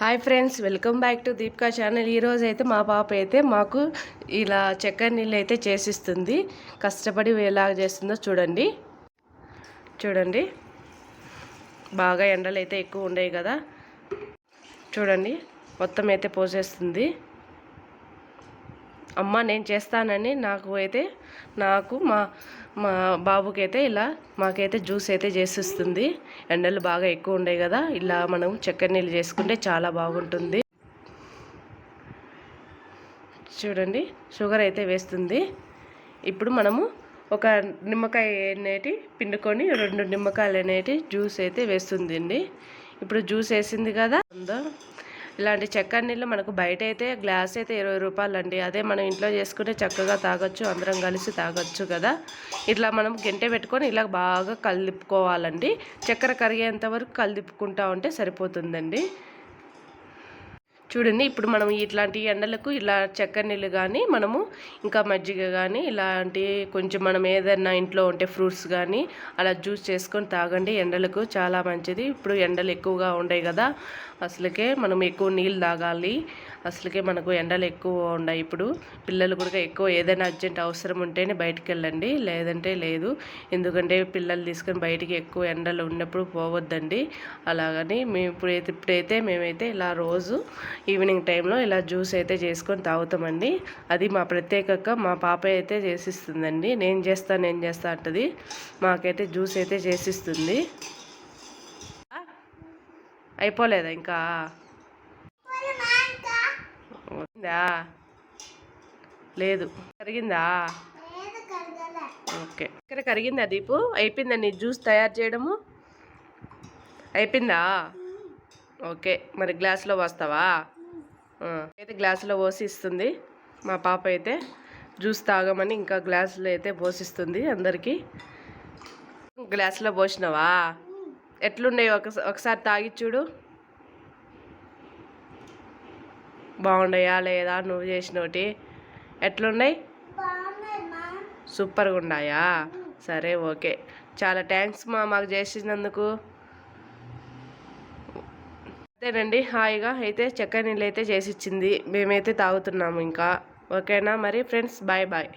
Hi friends welcome back to Deepika channel. ఈరోజు అయితే మా పాప అయితే మాకు ఇలా చక్కెర నీళ్ళు అయితే చేసిస్తుంది. కష్టపడి ఎలా చేస్తుందో చూడండి. చూడండి. బాగా ఎండలు అయితే ఎక్కువ ఉండేవి కదా. చూడండి మొత్తం అయితే పోసేస్తుంది. అమ్మ నేను చేస్తానని నాకు అయితే నాకు మా మా బాబుకి అయితే ఇలా మాకైతే జ్యూస్ అయితే చేసిస్తుంది. ఎండలు బాగా ఎక్కువ ఉండే కదా ఇలా మనం చక్కెర నీళ్ళు చేసుకుంటే చాలా బాగుంటుంది. చూడండి షుగర్ అయితే వేస్తుంది. ఇప్పుడు మనము ఒక నిమ్మకాయ అనేటి పిండుకొని రెండు నిమ్మకాయలు అనేటి జ్యూస్ అయితే వేస్తుంది అండి ఇప్పుడు జ్యూస్ వేసింది కదా ఇలాంటి చక్కెర నీళ్ళు మనకు బయట అయితే గ్లాస్ అయితే ఇరవై రూపాయలు అండి అదే మనం ఇంట్లో చేసుకుంటే చక్కగా తాగొచ్చు అందరం కలిసి తాగొచ్చు కదా. ఇట్లా మనం గంటె పెట్టుకొని ఇలా బాగా కలిపుకోవాలండి. చక్కెర కరిగేంత వరకు కలిపుకుంటా ఉంటే సరిపోతుందండి. చూడండి ఇప్పుడు మనం ఇట్లాంటి ఎండలకు ఇలా చక్కెర నీళ్ళు కానీ మనము ఇంకా మజ్జిగ కానీ ఇలాంటి కొంచెం మనం ఏదైనా ఇంట్లో ఉంటే ఫ్రూట్స్ కానీ అలా జ్యూస్ చేసుకొని తాగండి. ఎండలకు చాలా మంచిది. ఇప్పుడు ఎండలు ఎక్కువగా ఉండే కదా అసలుకే మనం ఎక్కువ నీళ్ళు తాగాలి. అసలుకే మనకు ఎండలు ఎక్కువ ఉన్నాయి ఇప్పుడు. పిల్లలు కూడా ఎక్కువ ఏదైనా అర్జెంట్ అవసరం ఉంటేనే బయటికి వెళ్ళండి లేదంటే లేదు. ఎందుకంటే పిల్లలు తీసుకొని బయటికి ఎక్కువ ఎండలు ఉన్నప్పుడు పోవద్దండి. అలాగని మేము ఇప్పుడైతే ఇప్పుడైతే మేమైతే ఇలా రోజు ఈవినింగ్ టైంలో ఇలా జ్యూస్ అయితే చేసుకొని తాగుతామండి. అది మా ప్రత్యేకంగా మా పాప అయితే చేసిస్తుందండి. నేను చేస్తాను నేను చేస్తా అంటది. మాకైతే జ్యూస్ అయితే చేసిస్తుంది. అయిపోలేదా ఇంకా? లేదు. కరిగిందా ఓకే. ఇక్కడ కరిగిందా దీపు? అయిపోయిందా నీ జ్యూస్ తయారు చేయడము? అయిపోయిందా? ఓకే. మరి గ్లాసులో పోస్తావా? అయితే గ్లాసులో పోసి ఇస్తుంది. మా పాప అయితే జ్యూస్ తాగమని ఇంకా గ్లాసులో అయితే పోసిస్తుంది అందరికీ. గ్లాసులో పోసినావా? ఎట్లున్నాయి? ఒక ఒకసారి తాగి చూడు. బాగున్నాయా లేదా నువ్వు చేసినోటి? ఎట్లున్నాయి? సూపర్గా ఉన్నాయా సరే ఓకే. చాలా థ్యాంక్స్ మా మాకు చేసినందుకు. అంతేనండి హాయిగా అయితే చక్కెర నీళ్ళు అయితే చేసి ఇచ్చింది మేమైతే తాగుతున్నాము ఇంకా. ఓకేనా మరి ఫ్రెండ్స్? Bye bye.